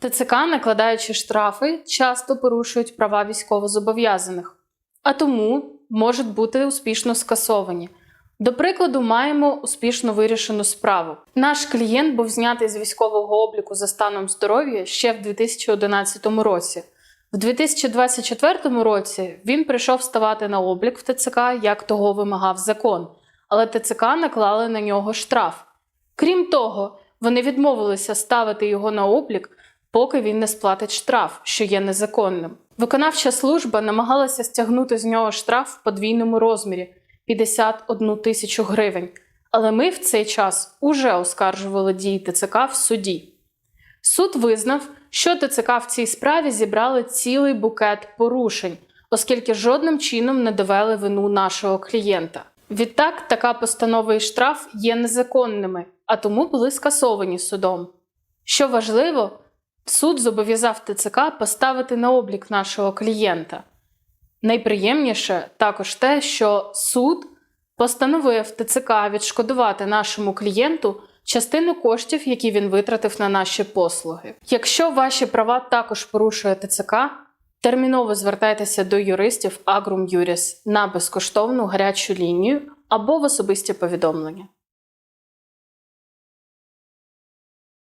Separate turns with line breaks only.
ТЦК, накладаючи штрафи, часто порушують права військовозобов'язаних, а тому можуть бути успішно скасовані. До прикладу, маємо успішно вирішену справу. Наш клієнт був знятий з військового обліку за станом здоров'я ще в 2011 році. В 2024 році він прийшов ставати на облік в ТЦК, як того вимагав закон, але ТЦК наклали на нього штраф. Крім того, вони відмовилися ставити його на облік, поки він не сплатить штраф, що є незаконним. Виконавча служба намагалася стягнути з нього штраф в подвійному розмірі 51 тисячу гривень. Але ми в цей час уже оскаржували дії ТЦК в суді. Суд визнав, що ТЦК в цій справі зібрали цілий букет порушень, оскільки жодним чином не довели вину нашого клієнта. Відтак, така постанова і штраф є незаконними, а тому були скасовані судом. Що важливо, суд зобов'язав ТЦК поставити на облік нашого клієнта. Найприємніше також те, що суд постановив ТЦК відшкодувати нашому клієнту частину коштів, які він витратив на наші послуги. Якщо ваші права також порушує ТЦК, терміново звертайтеся до юристів Agrum Juris на безкоштовну гарячу лінію або в особисті повідомлення.